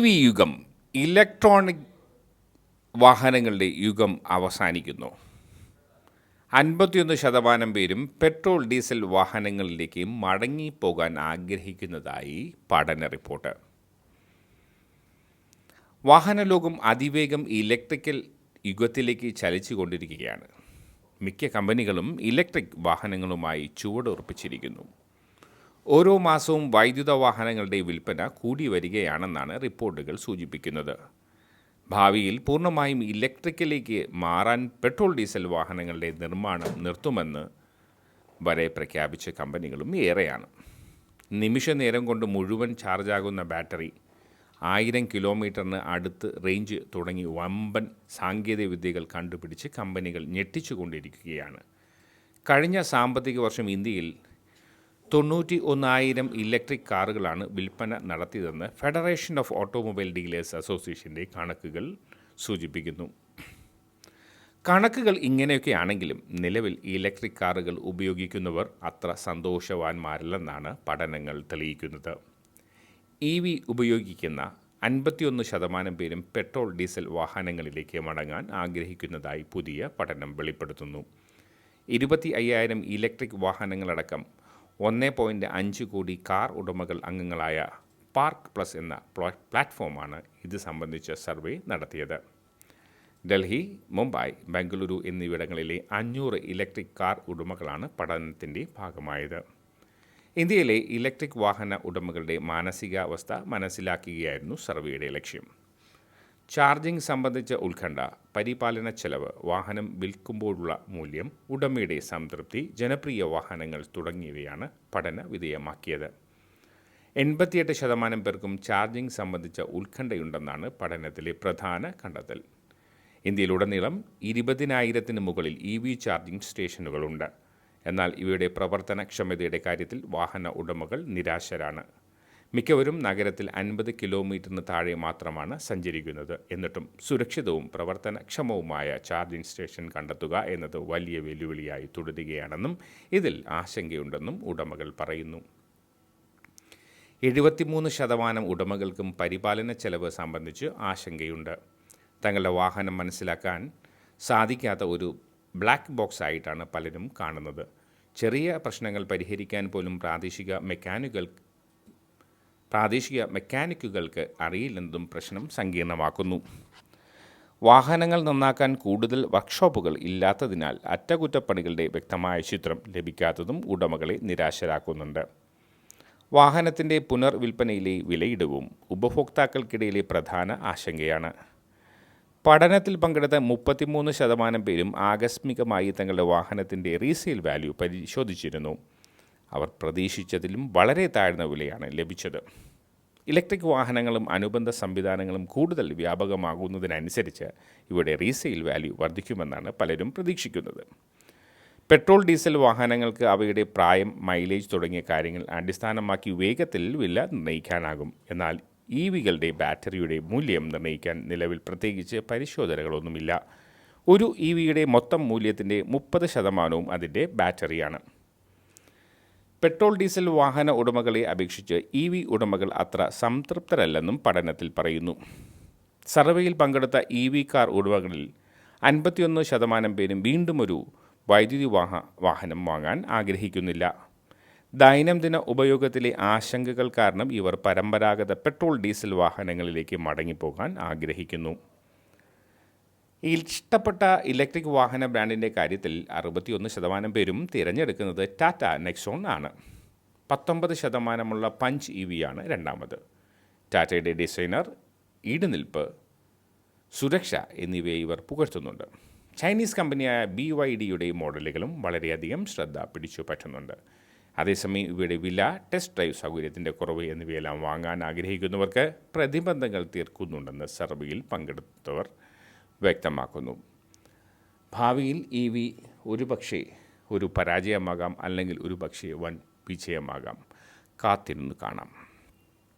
V യുഗം electronic വാഹനങ്ങളുടെ യുഗം അവസാനിക്കുന്നു. അൻപത്തിയൊന്ന് ശതമാനം പേരും പെട്രോൾ ഡീസൽ വാഹനങ്ങളിലേക്ക് മടങ്ങിപ്പോകാൻ ആഗ്രഹിക്കുന്നതായി പഠന റിപ്പോർട്ട്. വാഹനലോകം അതിവേഗം ഇലക്ട്രിക്കൽ യുഗത്തിലേക്ക് ചലിച്ചുകൊണ്ടിരിക്കുകയാണ്. മിക്ക കമ്പനികളും ഇലക്ട്രിക് വാഹനങ്ങളുമായി ചുവടുറപ്പിച്ചിരിക്കുന്നു ഓരോ മാസവും വൈദ്യുത വാഹനങ്ങളുടെ വിൽപ്പന കൂടി വരികയാണെന്നാണ് റിപ്പോർട്ടുകൾ സൂചിപ്പിക്കുന്നത്. ഭാവിയിൽ പൂർണമായും ഇലക്ട്രിക്കലേക്ക് മാറാൻ പെട്രോൾ ഡീസൽ വാഹനങ്ങളുടെ നിർമ്മാണം നിർത്തുമെന്ന് വരെ പ്രഖ്യാപിച്ച കമ്പനികളും ഏറെയാണ്. നിമിഷ നേരം കൊണ്ട് മുഴുവൻ ചാർജാകുന്ന ബാറ്ററി ആയിരം കിലോമീറ്ററിന് അടുത്ത് റേഞ്ച് തുടങ്ങി വമ്പൻ സാങ്കേതികവിദ്യകൾ കണ്ടുപിടിച്ച് കമ്പനികൾ ഞെട്ടിച്ചുകൊണ്ടിരിക്കുകയാണ്. കഴിഞ്ഞ സാമ്പത്തിക വർഷം ഇന്ത്യയിൽ തൊണ്ണൂറ്റി ഒന്നായിരം ഇലക്ട്രിക് കാറുകളാണ് വിൽപ്പന നടത്തിയതെന്ന് ഫെഡറേഷൻ ഓഫ് ഓട്ടോമൊബൈൽ ഡീലേഴ്സ് അസോസിയേഷന്റെ കണക്കുകൾ സൂചിപ്പിക്കുന്നു. കണക്കുകൾ ഇങ്ങനെയൊക്കെ ആണെങ്കിലും നിലവിൽ ഇലക്ട്രിക് കാറുകൾ ഉപയോഗിക്കുന്നവർ അത്ര സന്തോഷവാന്മാരല്ലെന്നാണ് പഠനങ്ങൾ തെളിയിക്കുന്നത്. ഇ വി ഉപയോഗിക്കുന്ന അൻപത്തിയൊന്ന് ശതമാനം പേരും പെട്രോൾ ഡീസൽ വാഹനങ്ങളിലേക്ക് മടങ്ങാൻ ആഗ്രഹിക്കുന്നതായി പുതിയ പഠനം വെളിപ്പെടുത്തുന്നു. ഇരുപത്തി അയ്യായിരം ഇലക്ട്രിക് വാഹനങ്ങളടക്കം ഒന്ന് പോയിന്റ് അഞ്ച് കോടി കാർ ഉടമകൾ അംഗങ്ങളായ പാർക്ക് പ്ലസ് എന്ന പ്ലാറ്റ്ഫോമാണ് ഇത് സംബന്ധിച്ച സർവേ നടത്തിയത്. ഡൽഹി മുംബൈ ബംഗളൂരു എന്നിവിടങ്ങളിലെ അഞ്ഞൂറ് ഇലക്ട്രിക് കാർ ഉടമകളാണ് പഠനത്തിന്റെ ഭാഗമായത്. ഇന്ത്യയിലെ ഇലക്ട്രിക് വാഹന ഉടമകളുടെ മാനസികാവസ്ഥ മനസ്സിലാക്കുകയായിരുന്നു സർവേയുടെ ലക്ഷ്യം. ചാർജിംഗ് സംബന്ധിച്ച ഉത്കണ്ഠ പരിപാലന ചെലവ് വാഹനം വിൽക്കുമ്പോഴുള്ള മൂല്യം ഉടമയുടെ സംതൃപ്തി ജനപ്രിയ വാഹനങ്ങൾ തുടങ്ങിയവയാണ് പഠന വിധേയമാക്കിയത്. എൺപത്തിയെട്ട് ശതമാനം പേർക്കും ചാർജിംഗ് സംബന്ധിച്ച ഉത്കണ്ഠയുണ്ടെന്നാണ് പഠനത്തിലെ പ്രധാന കണ്ടെത്തൽ. ഇന്ത്യയിലുടനീളം ഇരുപതിനായിരത്തിന് മുകളിൽ ഇ വി ചാർജിംഗ് സ്റ്റേഷനുകളുണ്ട്. എന്നാൽ ഇവയുടെ പ്രവർത്തനക്ഷമതയുടെ കാര്യത്തിൽ വാഹന ഉടമകൾ നിരാശരാണ്. മിക്കവരും നഗരത്തിൽ അൻപത് കിലോമീറ്ററിന് താഴെ മാത്രമാണ് സഞ്ചരിക്കുന്നത്. എന്നിട്ടും സുരക്ഷിതവും പ്രവർത്തനക്ഷമവുമായ ചാർജിംഗ് സ്റ്റേഷൻ കണ്ടെത്തുക എന്നത് വലിയ വെല്ലുവിളിയായി തുടരുകയാണെന്നും ഇതിൽ ആശങ്കയുണ്ടെന്നും ഉടമകൾ പറയുന്നു. എഴുപത്തിമൂന്ന് ശതമാനം ഉടമകൾക്കും പരിപാലന ചെലവ് സംബന്ധിച്ച് ആശങ്കയുണ്ട്. തങ്ങളുടെ വാഹനം മനസ്സിലാക്കാൻ സാധിക്കാത്ത ഒരു ബ്ലാക്ക് ബോക്സ് ആയിട്ടാണ് പലരും കാണുന്നത്. ചെറിയ പ്രശ്നങ്ങൾ പരിഹരിക്കാൻ പോലും പ്രാദേശിക മെക്കാനിക്കൽ പ്രാദേശിക മെക്കാനിക്കുകൾക്ക് അറിയില്ലെന്നതും പ്രശ്നം സങ്കീർണമാക്കുന്നു. വാഹനങ്ങൾ നന്നാക്കാൻ കൂടുതൽ വർക്ക്ഷോപ്പുകൾ ഇല്ലാത്തതിനാൽ അറ്റകുറ്റപ്പണികളുടെ വ്യക്തമായ ചിത്രം ലഭിക്കാത്തതും ഉടമകളെ നിരാശരാക്കുന്നുണ്ട്. വാഹനത്തിന്റെ പുനർവിൽപ്പനയിലെ വിലയിടവും ഉപഭോക്താക്കൾക്കിടയിലെ പ്രധാന ആശങ്കയാണ്. പഠനത്തിൽ പങ്കെടുത്ത മുപ്പത്തിമൂന്ന് ശതമാനം പേരും ആകസ്മികമായി തങ്ങളുടെ വാഹനത്തിന്റെ റീസെയിൽ വാല്യൂ പരിശോധിച്ചിരുന്നു. അവർ പ്രതീക്ഷിച്ചതിലും വളരെ താഴ്ന്ന വിലയാണ് ലഭിച്ചത്. ഇലക്ട്രിക് വാഹനങ്ങളും അനുബന്ധ സംവിധാനങ്ങളും കൂടുതൽ വ്യാപകമാകുന്നതിനനുസരിച്ച് ഇവിടെ റീസെയിൽ വാല്യൂ വർദ്ധിക്കുമെന്നാണ് പലരും പ്രതീക്ഷിക്കുന്നത്. പെട്രോൾ ഡീസൽ വാഹനങ്ങൾക്ക് അവയുടെ പ്രായം മൈലേജ് തുടങ്ങിയ കാര്യങ്ങൾ അടിസ്ഥാനമാക്കി വേഗത്തിൽ വില നിർണയിക്കാനാകും. എന്നാൽ ഇ വികളുടെ ബാറ്ററിയുടെ മൂല്യം നിർണയിക്കാൻ നിലവിൽ പ്രത്യേകിച്ച് പരിശോധനകളൊന്നുമില്ല. ഒരു ഇ വിയുടെ മൊത്തം മൂല്യത്തിന്റെ മുപ്പത് ശതമാനവും അതിന്റെ ബാറ്ററിയാണ്. പെട്രോൾ ഡീസൽ വാഹന ഉടമകളെ അപേക്ഷിച്ച് ഇ വി ഉടമകൾ അത്ര സംതൃപ്തരല്ലെന്നും പഠനത്തിൽ പറയുന്നു. സർവേയിൽ പങ്കെടുത്ത ഇ വി കാർ ഉടമകളിൽ അൻപത്തിയൊന്ന് ശതമാനം പേരും വീണ്ടും ഒരു വൈദ്യുതി വാഹ വാഹനം വാങ്ങാൻ ആഗ്രഹിക്കുന്നില്ല. ദൈനംദിന ഉപയോഗത്തിലെ ആശങ്കകൾ കാരണം ഇവർ പരമ്പരാഗത പെട്രോൾ ഡീസൽ വാഹനങ്ങളിലേക്ക് മടങ്ങിപ്പോകാൻ ആഗ്രഹിക്കുന്നു. ഇഷ്ടപ്പെട്ട ഇലക്ട്രിക് വാഹന ബ്രാൻഡിന്റെ കാര്യത്തിൽ അറുപത്തിയൊന്ന് ശതമാനം പേരും തിരഞ്ഞെടുക്കുന്നത് ടാറ്റ നെക്സോൺ ആണ്. പത്തൊമ്പത് ശതമാനമുള്ള പഞ്ച് ഇ ആണ് രണ്ടാമത്. ടാറ്റയുടെ ഡിസൈനർ ഈടുനിൽപ്പ് സുരക്ഷ എന്നിവയെ ഇവർ പുകഴ്ത്തുന്നുണ്ട്. ചൈനീസ് കമ്പനിയായ ബി വൈ ഡിയുടെ മോഡലുകളും വളരെയധികം ശ്രദ്ധ പിടിച്ചു പറ്റുന്നുണ്ട്. അതേസമയം ഇവയുടെ വില ടെസ്റ്റ് ഡ്രൈവ് സൗകര്യത്തിന്റെ കുറവ് എന്നിവയെല്ലാം വാങ്ങാൻ ആഗ്രഹിക്കുന്നവർക്ക് പ്രതിബന്ധങ്ങൾ തീർക്കുന്നുണ്ടെന്ന് സർവേയിൽ പങ്കെടുത്തവർ വ്യക്തമാക്കുന്നു. ഭാവിയിൽ ഇ വി ഒരുപക്ഷെ ഒരു പരാജയമാകാം അല്ലെങ്കിൽ ഒരു പക്ഷേ വൻ വിജയമാകാം. കാത്തിരുന്ന് കാണാം.